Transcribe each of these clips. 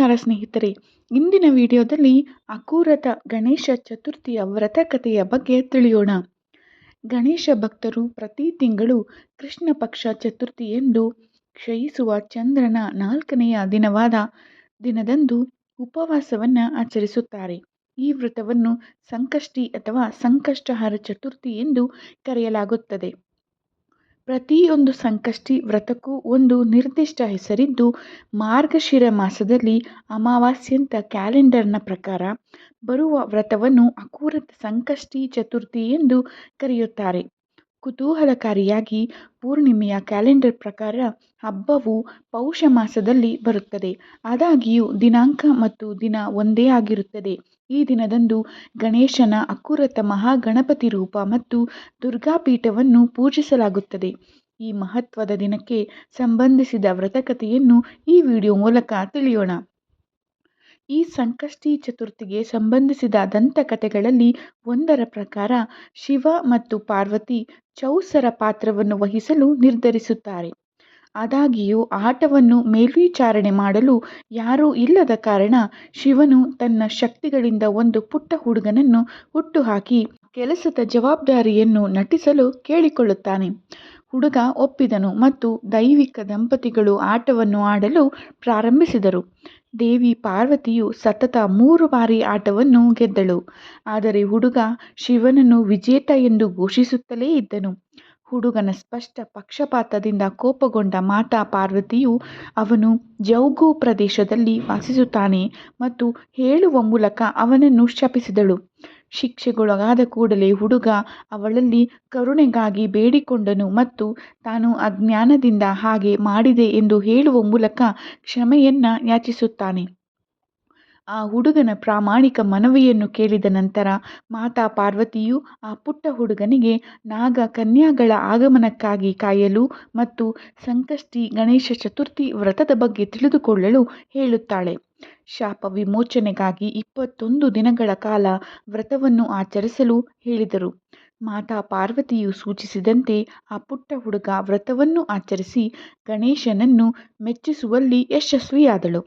ನಮಸ್ಕಾರ ಸ್ನೇಹಿತರೆ. ಇಂದಿನ ವಿಡಿಯೋದಲ್ಲಿ ಅಕೂರತ ಗಣೇಶ ಚತುರ್ಥಿಯ ವ್ರತ ಕಥೆಯ ಬಗ್ಗೆ ತಿಳಿಯೋಣ. ಗಣೇಶ ಭಕ್ತರು ಪ್ರತಿ ತಿಂಗಳು ಕೃಷ್ಣ ಪಕ್ಷ ಚತುರ್ಥಿಯಂದು ಕ್ಷಯಿಸುವ ಚಂದ್ರನ ನಾಲ್ಕನೆಯ ದಿನವಾದ ದಿನದಂದು ಉಪವಾಸವನ್ನು ಆಚರಿಸುತ್ತಾರೆ. ಈ ವ್ರತವನ್ನು ಸಂಕಷ್ಟಿ ಅಥವಾ ಸಂಕಷ್ಟಹಾರ ಚತುರ್ಥಿ ಎಂದು ಕರೆಯಲಾಗುತ್ತದೆ. ಪ್ರತಿಯೊಂದು ಸಂಕಷ್ಟಿ ವ್ರತಕ್ಕೂ ಒಂದು ನಿರ್ದಿಷ್ಟ ಹೆಸರಿದ್ದು ಮಾರ್ಗಶಿರ ಮಾಸದಲ್ಲಿ ಅಮಾವಾಸ್ಯಂತ ಕ್ಯಾಲೆಂಡರ್ನ ಪ್ರಕಾರ ಬರುವ ವ್ರತವನ್ನು ಅಕೂರತ್ ಸಂಕಷ್ಟಿ ಚತುರ್ಥಿ ಎಂದು ಕರೆಯುತ್ತಾರೆ. ಕುತೂಹಲಕಾರಿಯಾಗಿ ಪೂರ್ಣಿಮೆಯ ಕ್ಯಾಲೆಂಡರ್ ಪ್ರಕಾರ ಹಬ್ಬವು ಪೌಷ ಮಾಸದಲ್ಲಿ ಬರುತ್ತದೆ. ಆದಾಗ್ಯೂ ದಿನಾಂಕ ಮತ್ತು ದಿನ ಒಂದೇ ಆಗಿರುತ್ತದೆ. ಈ ದಿನದಂದು ಗಣೇಶನ ಅಕುರತ ಮಹಾಗಣಪತಿ ರೂಪ ಮತ್ತು ದುರ್ಗಾಪೀಠವನ್ನು ಪೂಜಿಸಲಾಗುತ್ತದೆ. ಈ ಮಹತ್ವದ ದಿನಕ್ಕೆ ಸಂಬಂಧಿಸಿದ ವ್ರತಕಥೆಯನ್ನು ಈ ವಿಡಿಯೋ ಮೂಲಕ ತಿಳಿಯೋಣ. ಈ ಸಂಕಷ್ಟಿ ಚತುರ್ಥಿಗೆ ಸಂಬಂಧಿಸಿದ ದಂತಕಥೆಗಳಲ್ಲಿ ಒಂದರ ಪ್ರಕಾರ ಶಿವ ಮತ್ತು ಪಾರ್ವತಿ ಚೌಸರ ಪಾತ್ರವನ್ನು ವಹಿಸಲು ನಿರ್ಧರಿಸುತ್ತಾರೆ. ಆದಾಗ್ಯೂ ಆಟವನ್ನು ಮೇಲ್ವಿಚಾರಣೆ ಮಾಡಲು ಯಾರೂ ಇಲ್ಲದ ಕಾರಣ ಶಿವನು ತನ್ನ ಶಕ್ತಿಗಳಿಂದ ಒಂದು ಪುಟ್ಟ ಹುಡುಗನನ್ನು ಹುಟ್ಟುಹಾಕಿ ಕೆಲಸದ ಜವಾಬ್ದಾರಿಯನ್ನು ನಟಿಸಲು ಕೇಳಿಕೊಳ್ಳುತ್ತಾನೆ. ಹುಡುಗ ಒಪ್ಪಿದನು ಮತ್ತು ದೈವಿಕ ದಂಪತಿಗಳು ಆಟವನ್ನು ಆಡಲು ಪ್ರಾರಂಭಿಸಿದರು. ದೇವಿ ಪಾರ್ವತಿಯು ಸತತ ಮೂರು ಬಾರಿ ಆಟವನ್ನು ಗೆದ್ದಳು. ಆದರೆ ಹುಡುಗ ಶಿವನನ್ನು ವಿಜೇತ ಎಂದು ಘೋಷಿಸುತ್ತಲೇ ಇದ್ದನು. ಹುಡುಗನ ಸ್ಪಷ್ಟ ಪಕ್ಷಪಾತದಿಂದ ಕೋಪಗೊಂಡ ಮಾತಾ ಪಾರ್ವತಿಯು ಅವನು ಜೌಗು ಪ್ರದೇಶದಲ್ಲಿ ವಾಸಿಸುತ್ತಾನೆ ಮತ್ತು ಹೇಳುವ ಮೂಲಕ ಅವನನ್ನು ಶಪಿಸಿದಳು. ಶಿಕ್ಷೆಗೊಳಗಾದ ಕೂಡಲೇ ಹುಡುಗ ಅವಳಲ್ಲಿ ಕರುಣೆಗಾಗಿ ಬೇಡಿಕೊಂಡನು ಮತ್ತು ತಾನು ಅಜ್ಞಾನದಿಂದ ಹಾಗೆ ಮಾಡಿದೆ ಎಂದು ಹೇಳುವ ಮೂಲಕ ಕ್ಷಮೆಯನ್ನ ಯಾಚಿಸುತ್ತಾನೆ. ಆ ಹುಡುಗನ ಪ್ರಾಮಾಣಿಕ ಮನವಿಯನ್ನು ಕೇಳಿದ ನಂತರ ಮಾತಾ ಪಾರ್ವತಿಯು ಆ ಪುಟ್ಟ ಹುಡುಗನಿಗೆ ನಾಗ ಕನ್ಯಾಗಳ ಆಗಮನಕ್ಕಾಗಿ ಕಾಯಲು ಮತ್ತು ಸಂಕಷ್ಟಿ ಗಣೇಶ ಚತುರ್ಥಿ ವ್ರತದ ಬಗ್ಗೆ ತಿಳಿದುಕೊಳ್ಳಲು ಹೇಳುತ್ತಾಳೆ. ಶಾಪ ವಿಮೋಚನೆಗಾಗಿ ಇಪ್ಪತ್ತೊಂದು ದಿನಗಳ ಕಾಲ ವ್ರತವನ್ನು ಆಚರಿಸಲು ಹೇಳಿದರು. ಮಾತಾ ಪಾರ್ವತಿಯು ಸೂಚಿಸಿದಂತೆ ಆ ಪುಟ್ಟ ಹುಡುಗ ವ್ರತವನ್ನು ಆಚರಿಸಿ ಗಣೇಶನನ್ನು ಮೆಚ್ಚಿಸುವಲ್ಲಿ ಯಶಸ್ವಿಯಾದಳು.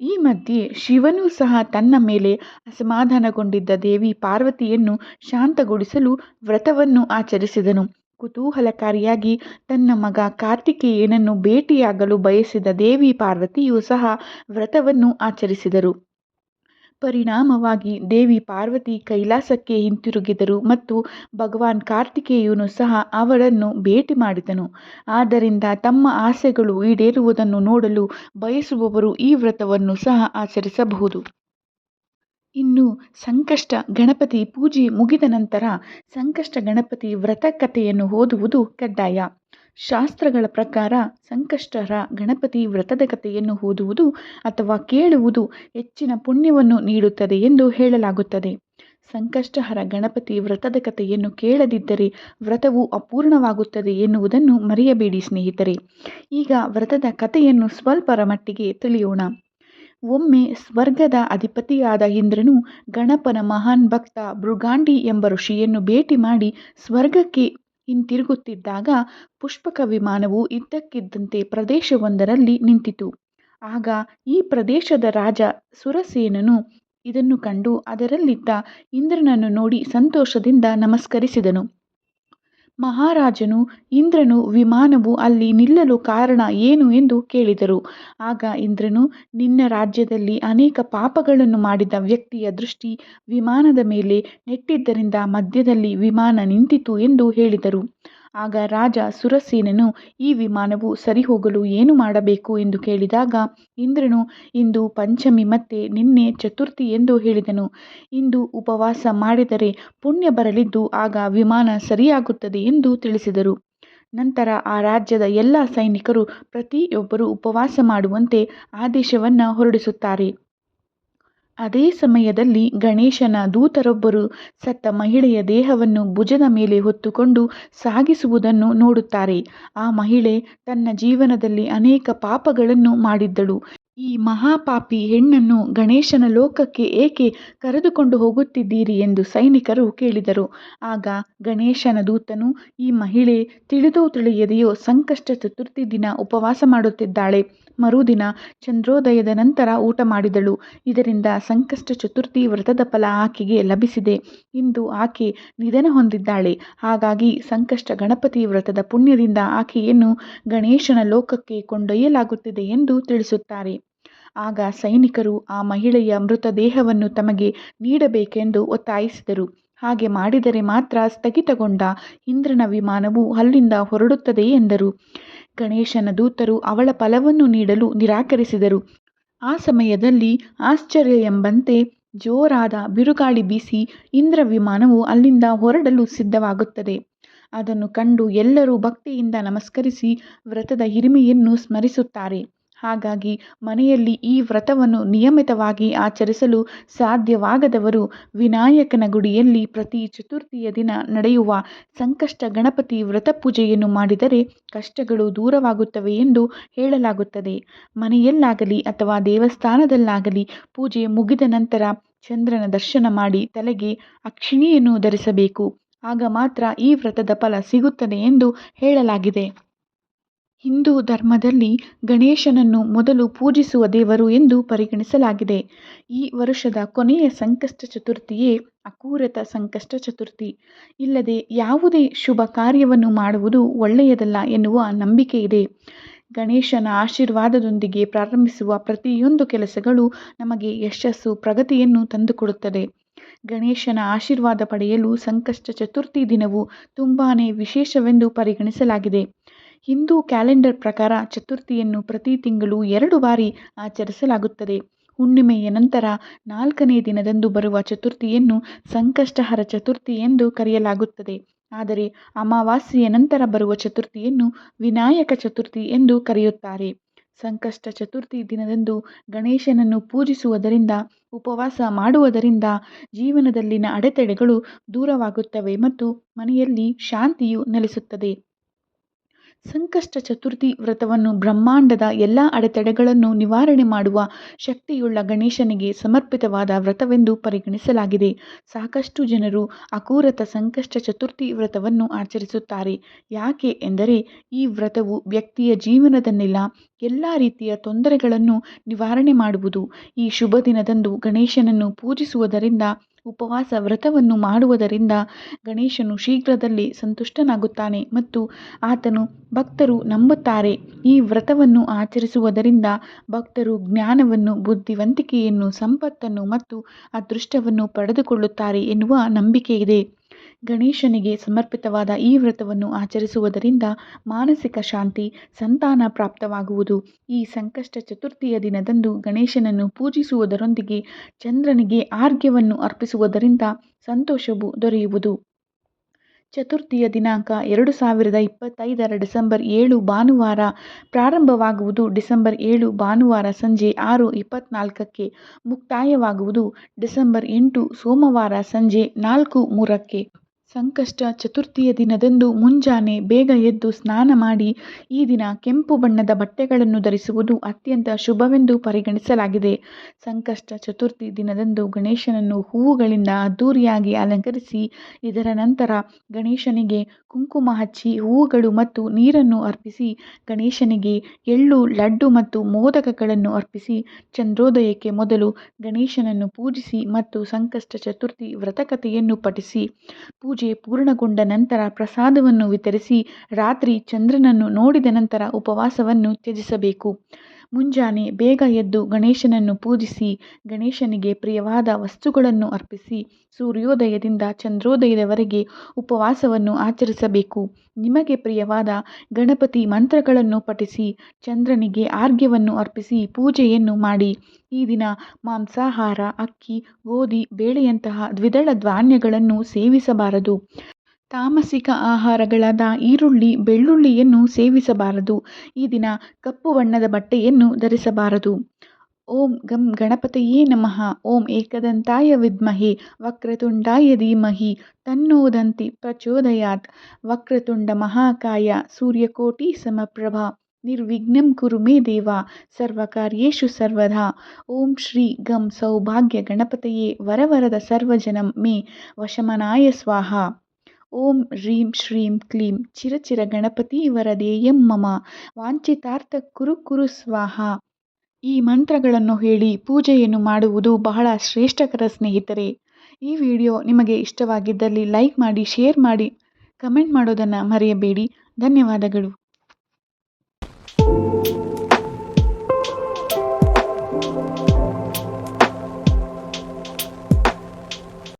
ಈ ಮಧ್ಯೆ ಶಿವನು ಸಹ ತನ್ನ ಮೇಲೆ ಅಸಮಾಧಾನಗೊಂಡಿದ್ದ ದೇವಿ ಪಾರ್ವತಿಯನ್ನು ಶಾಂತಗೊಳಿಸಲು ವ್ರತವನ್ನು ಆಚರಿಸಿದನು. ಕುತೂಹಲಕಾರಿಯಾಗಿ ತನ್ನ ಮಗ ಕಾರ್ತಿಕೇಯನನ್ನು ಭೇಟಿಯಾಗಲು ಬಯಸಿದ ದೇವಿ ಪಾರ್ವತಿಯೂ ಸಹ ವ್ರತವನ್ನು ಆಚರಿಸಿದರು. ಪರಿಣಾಮವಾಗಿ ದೇವಿ ಪಾರ್ವತಿ ಕೈಲಾಸಕ್ಕೆ ಹಿಂತಿರುಗಿದರು ಮತ್ತು ಭಗವಾನ್ ಕಾರ್ತಿಕೇಯನು ಸಹ ಅವರನ್ನು ಭೇಟಿ ಮಾಡಿದನು. ಆದ್ದರಿಂದ ತಮ್ಮ ಆಸೆಗಳು ಈಡೇರುವುದನ್ನು ನೋಡಲು ಬಯಸುವವರು ಈ ವ್ರತವನ್ನು ಸಹ ಆಚರಿಸಬಹುದು. ಇನ್ನು ಸಂಕಷ್ಟ ಗಣಪತಿ ಪೂಜೆ ಮುಗಿದ ನಂತರ ಸಂಕಷ್ಟ ಗಣಪತಿ ವ್ರತ ಕಥೆಯನ್ನು ಓದುವುದು ಕಡ್ಡಾಯ. ಶಾಸ್ತ್ರಗಳ ಪ್ರಕಾರ ಸಂಕಷ್ಟರ ಗಣಪತಿ ವ್ರತದ ಕಥೆಯನ್ನು ಓದುವುದು ಅಥವಾ ಕೇಳುವುದು ಹೆಚ್ಚಿನ ಪುಣ್ಯವನ್ನು ನೀಡುತ್ತದೆ ಎಂದು ಹೇಳಲಾಗುತ್ತದೆ. ಸಂಕಷ್ಟಹರ ಗಣಪತಿ ವ್ರತದ ಕಥೆಯನ್ನು ಕೇಳದಿದ್ದರೆ ವ್ರತವು ಅಪೂರ್ಣವಾಗುತ್ತದೆ ಎನ್ನುವುದನ್ನು ಮರೆಯಬೇಡಿ ಸ್ನೇಹಿತರೆ. ಈಗ ವ್ರತದ ಕಥೆಯನ್ನು ಸ್ವಲ್ಪರ ಮಟ್ಟಿಗೆ ತಿಳಿಯೋಣ. ಒಮ್ಮೆ ಸ್ವರ್ಗದ ಅಧಿಪತಿಯಾದ ಇಂದ್ರನು ಗಣಪನ ಮಹಾನ್ ಭಕ್ತ ಭೃಗಾಂಡಿ ಎಂಬ ಋಷಿಯನ್ನು ಭೇಟಿ ಮಾಡಿ ಸ್ವರ್ಗಕ್ಕೆ ಹಿಂತಿರುಗುತ್ತಿದ್ದಾಗ ಪುಷ್ಪಕ ವಿಮಾನವು ಇದ್ದಕ್ಕಿದ್ದಂತೆ ಪ್ರದೇಶವೊಂದರಲ್ಲಿ ನಿಂತಿತು. ಆಗ ಈ ಪ್ರದೇಶದ ರಾಜ ಸುರಸೇನನು ಇದನ್ನು ಕಂಡು ಅದರಲ್ಲಿದ್ದ ಇಂದ್ರನನ್ನು ನೋಡಿ ಸಂತೋಷದಿಂದ ನಮಸ್ಕರಿಸಿದನು. ಮಹಾರಾಜನು ಇಂದ್ರನು ವಿಮಾನವು ಅಲ್ಲಿ ನಿಲ್ಲಲು ಕಾರಣ ಏನು ಎಂದು ಕೇಳಿದರು. ಆಗ ಇಂದ್ರನು, ನಿನ್ನ ರಾಜ್ಯದಲ್ಲಿ ಅನೇಕ ಪಾಪಗಳನ್ನು ಮಾಡಿದ ವ್ಯಕ್ತಿಯ ದೃಷ್ಟಿ ವಿಮಾನದ ಮೇಲೆ ನೆಟ್ಟಿದ್ದರಿಂದ ಮಧ್ಯದಲ್ಲಿ ವಿಮಾನ ನಿಂತಿತು ಎಂದು ಹೇಳಿದರು. ಆಗ ರಾಜ ಸುರಸೇನನು, ಈ ವಿಮಾನವು ಸರಿಹೋಗಲು ಏನು ಮಾಡಬೇಕು? ಎಂದು ಕೇಳಿದಾಗ, ಇಂದ್ರನು, ಇಂದು ಪಂಚಮಿ ಮತ್ತೆ ನಿನ್ನೆ ಚತುರ್ಥಿ ಎಂದು ಹೇಳಿದನು. ಇಂದು ಉಪವಾಸ ಮಾಡಿದರೆ ಪುಣ್ಯ ಬರಲಿದ್ದು ಆಗ ವಿಮಾನ ಸರಿಯಾಗುತ್ತದೆ ಎಂದು ತಿಳಿಸಿದರು. ನಂತರ ಆ ರಾಜ್ಯದ ಎಲ್ಲ ಸೈನಿಕರು ಪ್ರತಿಯೊಬ್ಬರು ಉಪವಾಸ ಮಾಡುವಂತೆ ಆದೇಶವನ್ನು ಹೊರಡಿಸುತ್ತಾರೆ. ಅದೇ ಸಮಯದಲ್ಲಿ ಗಣೇಶನ ದೂತರೊಬ್ಬರು ಸತ್ತ ಮಹಿಳೆಯ ದೇಹವನ್ನು ಭುಜದ ಮೇಲೆ ಹೊತ್ತುಕೊಂಡು ಸಾಗಿಸುವುದನ್ನು ನೋಡುತ್ತಾರೆ. ಆ ಮಹಿಳೆ ತನ್ನ ಜೀವನದಲ್ಲಿ ಅನೇಕ ಪಾಪಗಳನ್ನು ಮಾಡಿದ್ದಳು. ಈ ಮಹಾಪಾಪಿ ಹೆಣ್ಣನ್ನು ಗಣೇಶನ ಲೋಕಕ್ಕೆ ಏಕೆ ಕರೆದುಕೊಂಡು ಹೋಗುತ್ತಿದ್ದೀರಿ ಎಂದು ಸೈನಿಕರು ಕೇಳಿದರು. ಆಗ ಗಣೇಶನ ದೂತನು, ಈ ಮಹಿಳೆ ತಿಳಿದೋ ತಿಳಿಯದೆಯೋ ಸಂಕಷ್ಟ ಚತುರ್ಥಿ ದಿನ ಉಪವಾಸ ಮಾಡುತ್ತಿದ್ದಾಳೆ. ಮರುದಿನ ಚಂದ್ರೋದಯದ ನಂತರ ಊಟ ಮಾಡಿದಳು. ಇದರಿಂದ ಸಂಕಷ್ಟ ಚತುರ್ಥಿ ವ್ರತದ ಫಲ ಆಕೆಗೆ ಲಭಿಸಿದೆ. ಇಂದು ಆಕೆ ನಿಧನ ಹೊಂದಿದ್ದಾಳೆ. ಹಾಗಾಗಿ ಸಂಕಷ್ಟ ಗಣಪತಿ ವ್ರತದ ಪುಣ್ಯದಿಂದ ಆಕೆಯನ್ನು ಗಣೇಶನ ಲೋಕಕ್ಕೆ ಕೊಂಡೊಯ್ಯಲಾಗುತ್ತಿದೆ ಎಂದು ತಿಳಿಸುತ್ತಾರೆ. ಆಗ ಸೈನಿಕರು ಆ ಮಹಿಳೆಯ ಮೃತದೇಹವನ್ನು ತಮಗೆ ನೀಡಬೇಕೆಂದು ಒತ್ತಾಯಿಸಿದರು. ಹಾಗೆ ಮಾಡಿದರೆ ಮಾತ್ರ ಸ್ಥಗಿತಗೊಂಡ ಇಂದ್ರನ ವಿಮಾನವು ಅಲ್ಲಿಂದ ಹೊರಡುತ್ತದೆ ಎಂದರು. ಗಣೇಶನ ದೂತರು ಅವಳ ಫಲವನ್ನು ನೀಡಲು ನಿರಾಕರಿಸಿದರು. ಆ ಸಮಯದಲ್ಲಿ ಆಶ್ಚರ್ಯ ಎಂಬಂತೆ ಜೋರಾದ ಬಿರುಗಾಳಿ ಬೀಸಿ ಇಂದ್ರ ವಿಮಾನವು ಅಲ್ಲಿಂದ ಹೊರಡಲು ಸಿದ್ಧವಾಗುತ್ತದೆ. ಅದನ್ನು ಕಂಡು ಎಲ್ಲರೂ ಭಕ್ತಿಯಿಂದ ನಮಸ್ಕರಿಸಿ ವ್ರತದ ಹಿರಿಮೆಯನ್ನು ಸ್ಮರಿಸುತ್ತಾರೆ. ಹಾಗಾಗಿ ಮನೆಯಲ್ಲಿ ಈ ವ್ರತವನ್ನು ನಿಯಮಿತವಾಗಿ ಆಚರಿಸಲು ಸಾಧ್ಯವಾಗದವರು ವಿನಾಯಕನ ಗುಡಿಯಲ್ಲಿ ಪ್ರತಿ ಚತುರ್ಥಿಯ ದಿನ ನಡೆಯುವ ಸಂಕಷ್ಟ ಗಣಪತಿ ವ್ರತ ಪೂಜೆಯನ್ನು ಮಾಡಿದರೆ ಕಷ್ಟಗಳು ದೂರವಾಗುತ್ತವೆ ಎಂದು ಹೇಳಲಾಗುತ್ತದೆ. ಮನೆಯಲ್ಲಾಗಲಿ ಅಥವಾ ದೇವಸ್ಥಾನದಲ್ಲಾಗಲಿ ಪೂಜೆ ಮುಗಿದ ನಂತರ ಚಂದ್ರನ ದರ್ಶನ ಮಾಡಿ ತಲೆಗೆ ಅಕ್ಷಿಣಿಯನ್ನು ಧರಿಸಬೇಕು. ಆಗ ಮಾತ್ರ ಈ ವ್ರತದ ಫಲ ಸಿಗುತ್ತದೆ ಎಂದು ಹೇಳಲಾಗಿದೆ. ಹಿಂದೂ ಧರ್ಮದಲ್ಲಿ ಗಣೇಶನನ್ನು ಮೊದಲು ಪೂಜಿಸುವ ದೇವರು ಎಂದು ಪರಿಗಣಿಸಲಾಗಿದೆ. ಈ ವರುಷದ ಕೊನೆಯ ಸಂಕಷ್ಟ ಚತುರ್ಥಿಯೇ ಅಕೂರತ ಸಂಕಷ್ಟ ಚತುರ್ಥಿ. ಇಲ್ಲದೆ ಯಾವುದೇ ಶುಭ ಕಾರ್ಯವನ್ನು ಮಾಡುವುದು ಒಳ್ಳೆಯದಲ್ಲ ಎನ್ನುವ ನಂಬಿಕೆ ಇದೆ ಗಣೇಶನ ಆಶೀರ್ವಾದದೊಂದಿಗೆ ಪ್ರಾರಂಭಿಸುವ ಪ್ರತಿಯೊಂದು ಕೆಲಸಗಳು ನಮಗೆ ಯಶಸ್ಸು, ಪ್ರಗತಿಯನ್ನು ತಂದುಕೊಡುತ್ತದೆ. ಗಣೇಶನ ಆಶೀರ್ವಾದ ಪಡೆಯಲು ಸಂಕಷ್ಟ ಚತುರ್ಥಿ ದಿನವು ತುಂಬಾನೇ ವಿಶೇಷವೆಂದು ಪರಿಗಣಿಸಲಾಗಿದೆ. ಹಿಂದೂ ಕ್ಯಾಲೆಂಡರ್ ಪ್ರಕಾರ ಚತುರ್ಥಿಯನ್ನು ಪ್ರತಿ ತಿಂಗಳು ಎರಡು ಬಾರಿ ಆಚರಿಸಲಾಗುತ್ತದೆ. ಹುಣ್ಣಿಮೆಯ ನಂತರ ನಾಲ್ಕನೇ ದಿನದಂದು ಬರುವ ಚತುರ್ಥಿಯನ್ನು ಸಂಕಷ್ಟಹರ ಚತುರ್ಥಿ ಎಂದು ಕರೆಯಲಾಗುತ್ತದೆ. ಆದರೆ ಅಮಾವಾಸ್ಯೆಯ ನಂತರ ಬರುವ ಚತುರ್ಥಿಯನ್ನು ವಿನಾಯಕ ಚತುರ್ಥಿ ಎಂದು ಕರೆಯುತ್ತಾರೆ. ಸಂಕಷ್ಟ ಚತುರ್ಥಿ ದಿನದಂದು ಗಣೇಶನನ್ನು ಪೂಜಿಸುವುದರಿಂದ, ಉಪವಾಸ ಮಾಡುವುದರಿಂದ ಜೀವನದಲ್ಲಿನ ಅಡೆತಡೆಗಳು ದೂರವಾಗುತ್ತವೆ ಮತ್ತು ಮನೆಯಲ್ಲಿ ಶಾಂತಿಯು ನೆಲೆಸುತ್ತದೆ. ಸಂಕಷ್ಟ ಚತುರ್ಥಿ ವ್ರತವನ್ನು ಬ್ರಹ್ಮಾಂಡದ ಎಲ್ಲ ಅಡೆತಡೆಗಳನ್ನು ನಿವಾರಣೆ ಮಾಡುವ ಶಕ್ತಿಯುಳ್ಳ ಗಣೇಶನಿಗೆ ಸಮರ್ಪಿತವಾದ ವ್ರತವೆಂದು ಪರಿಗಣಿಸಲಾಗಿದೆ. ಸಾಕಷ್ಟು ಜನರು ಅಕೂರತ ಸಂಕಷ್ಟ ಚತುರ್ಥಿ ವ್ರತವನ್ನು ಆಚರಿಸುತ್ತಾರೆ. ಯಾಕೆ ಎಂದರೆ ಈ ವ್ರತವು ವ್ಯಕ್ತಿಯ ಜೀವನದನ್ನೆಲ್ಲ ಎಲ್ಲ ರೀತಿಯ ತೊಂದರೆಗಳನ್ನು ನಿವಾರಣೆ ಮಾಡುವುದು. ಈ ಶುಭ ದಿನದಂದು ಗಣೇಶನನ್ನು ಪೂಜಿಸುವುದರಿಂದ, ಉಪವಾಸ ವ್ರತವನ್ನು ಮಾಡುವುದರಿಂದ ಗಣೇಶನು ಶೀಘ್ರದಲ್ಲಿ ಸಂತುಷ್ಟನಾಗುತ್ತಾನೆ ಮತ್ತು ಆತನು ಭಕ್ತರು ನಂಬುತ್ತಾರೆ. ಈ ವ್ರತವನ್ನು ಆಚರಿಸುವುದರಿಂದ ಭಕ್ತರು ಜ್ಞಾನವನ್ನು, ಬುದ್ಧಿವಂತಿಕೆಯನ್ನು, ಸಂಪತ್ತನ್ನು ಮತ್ತು ಅದೃಷ್ಟವನ್ನು ಪಡೆದುಕೊಳ್ಳುತ್ತಾರೆ ಎನ್ನುವ ನಂಬಿಕೆಯಿದೆ. ಗಣೇಶನಿಗೆ ಸಮರ್ಪಿತವಾದ ಈ ವ್ರತವನ್ನು ಆಚರಿಸುವುದರಿಂದ ಮಾನಸಿಕ ಶಾಂತಿ, ಸಂತಾನ ಪ್ರಾಪ್ತವಾಗುವುದು. ಈ ಸಂಕಷ್ಟ ಚತುರ್ಥಿಯ ದಿನದಂದು ಗಣೇಶನನ್ನು ಪೂಜಿಸುವುದರೊಂದಿಗೆ ಚಂದ್ರನಿಗೆ ಆರ್ಘ್ಯವನ್ನು ಅರ್ಪಿಸುವುದರಿಂದ ಸಂತೋಷವು ದೊರೆಯುವುದು. ಚತುರ್ಥಿಯ ದಿನಾಂಕ ಎರಡು ಸಾವಿರದ ಇಪ್ಪತ್ತೈದರ ಡಿಸೆಂಬರ್ ಏಳು ಭಾನುವಾರ ಪ್ರಾರಂಭವಾಗುವುದು ಡಿಸೆಂಬರ್ ಏಳು ಭಾನುವಾರ ಸಂಜೆ ಆರು ಇಪ್ಪತ್ನಾಲ್ಕಕ್ಕೆ ಮುಕ್ತಾಯವಾಗುವುದು ಡಿಸೆಂಬರ್ ಎಂಟು ಸೋಮವಾರ ಸಂಜೆ ನಾಲ್ಕು ಮೂರಕ್ಕೆ. ಸಂಕಷ್ಟ ಚತುರ್ಥಿಯ ದಿನದಂದು ಮುಂಜಾನೆ ಬೇಗ ಎದ್ದು ಸ್ನಾನ ಮಾಡಿ ಈ ದಿನ ಕೆಂಪು ಬಣ್ಣದ ಬಟ್ಟೆಗಳನ್ನು ಧರಿಸುವುದು ಅತ್ಯಂತ ಶುಭವೆಂದು ಪರಿಗಣಿಸಲಾಗಿದೆ. ಸಂಕಷ್ಟ ಚತುರ್ಥಿ ದಿನದಂದು ಗಣೇಶನನ್ನು ಹೂವುಗಳಿಂದ ಅದ್ದೂರಿಯಾಗಿ ಅಲಂಕರಿಸಿ ಇದರ ನಂತರ ಗಣೇಶನಿಗೆ ಕುಂಕುಮ ಹಚ್ಚಿ ಹೂವುಗಳು ಮತ್ತು ನೀರನ್ನು ಅರ್ಪಿಸಿ ಗಣೇಶನಿಗೆ ಎಳ್ಳು, ಲಡ್ಡು ಮತ್ತು ಮೋದಕಗಳನ್ನು ಅರ್ಪಿಸಿ ಚಂದ್ರೋದಯಕ್ಕೆ ಮೊದಲು ಗಣೇಶನನ್ನು ಪೂಜಿಸಿ ಮತ್ತು ಸಂಕಷ್ಟ ಚತುರ್ಥಿ ವ್ರತಕಥೆಯನ್ನು ಪಠಿಸಿ ಪೂಜೆ ಪೂರ್ಣಗೊಂಡ ನಂತರ ಪ್ರಸಾದವನ್ನು ವಿತರಿಸಿ ರಾತ್ರಿ ಚಂದ್ರನನ್ನು ನೋಡಿದ ನಂತರ ಉಪವಾಸವನ್ನು ತ್ಯಜಿಸಬೇಕು. ಮುಂಜಾನೆ ಬೇಗ ಎದ್ದು ಗಣೇಶನನ್ನು ಪೂಜಿಸಿ ಗಣೇಶನಿಗೆ ಪ್ರಿಯವಾದ ವಸ್ತುಗಳನ್ನು ಅರ್ಪಿಸಿ ಸೂರ್ಯೋದಯದಿಂದ ಚಂದ್ರೋದಯದವರೆಗೆ ಉಪವಾಸವನ್ನು ಆಚರಿಸಬೇಕು. ನಿಮಗೆ ಪ್ರಿಯವಾದ ಗಣಪತಿ ಮಂತ್ರಗಳನ್ನು ಪಠಿಸಿ ಚಂದ್ರನಿಗೆ ಆರ್ಘ್ಯವನ್ನು ಅರ್ಪಿಸಿ ಪೂಜೆಯನ್ನು ಮಾಡಿ. ಈ ದಿನ ಮಾಂಸಾಹಾರ, ಅಕ್ಕಿ, ಗೋಧಿ, ಬೇಳೆಯಂತಹ ದ್ವಿದಳ ಧಾನ್ಯಗಳನ್ನು ಸೇವಿಸಬಾರದು. ತಾಮಸಿಕ ಆಹಾರಗಳಾದ ಈರುಳ್ಳಿ, ಬೆಳ್ಳುಳ್ಳಿಯನ್ನು ಸೇವಿಸಬಾರದು. ಈ ದಿನ ಕಪ್ಪು ಬಣ್ಣದ ಬಟ್ಟೆಯನ್ನು ಧರಿಸಬಾರದು. ಓಂ ಗಂ ಗಣಪತಯೇ ನಮಃ. ಓಂ ಏಕದಂತಾಯ ವಿದ್ಮಹೆ. ವಕ್ರತುಂಡಾಯ ಧೀಮಹಿ. ತನ್ನೋದಂತಿ ಪ್ರಚೋದಯಾತ್. ವಕ್ರತುಂಡ ಮಹಾಕಾಯ. ಸೂರ್ಯಕೋಟಿ ಸಮಪ್ರಭಾ. ನಿರ್ವಿಘ್ನಂ ಕುರು ಮೇ ದೇವ. ಸರ್ವಕಾರ್ಯೇಷು ಸರ್ವದಾ ಓಂ ಶ್ರೀ ಗಂ ಸೌಭಾಗ್ಯ ಗಣಪತಯೇ. ವರವರದ ಸರ್ವಜನಂ ಮೇ. ವಶಮನಾಯ ಸ್ವಾಹ. ಓಂ ಹ್ರೀಂ ಶ್ರೀಂ ಕ್ಲೀಂ. ಚಿರಚಿರ ಗಣಪತಿ ವರದೇಯಂ ಮಮ. ವಾಂಛಿತಾರ್ಥ ಕುರು ಕುರು ಸ್ವಾಹ. ಈ ಮಂತ್ರಗಳನ್ನು ಹೇಳಿ ಪೂಜೆಯನ್ನು ಮಾಡುವುದು ಬಹಳ ಶ್ರೇಷ್ಠಕರ ಸ್ನೇಹಿತರೆ. ಈ ವಿಡಿಯೋ ನಿಮಗೆ ಇಷ್ಟವಾಗಿದ್ದಲ್ಲಿ ಲೈಕ್ ಮಾಡಿ, ಶೇರ್ ಮಾಡಿ, ಕಮೆಂಟ್ ಮಾಡೋದನ್ನು ಮರೆಯಬೇಡಿ. ಧನ್ಯವಾದಗಳು.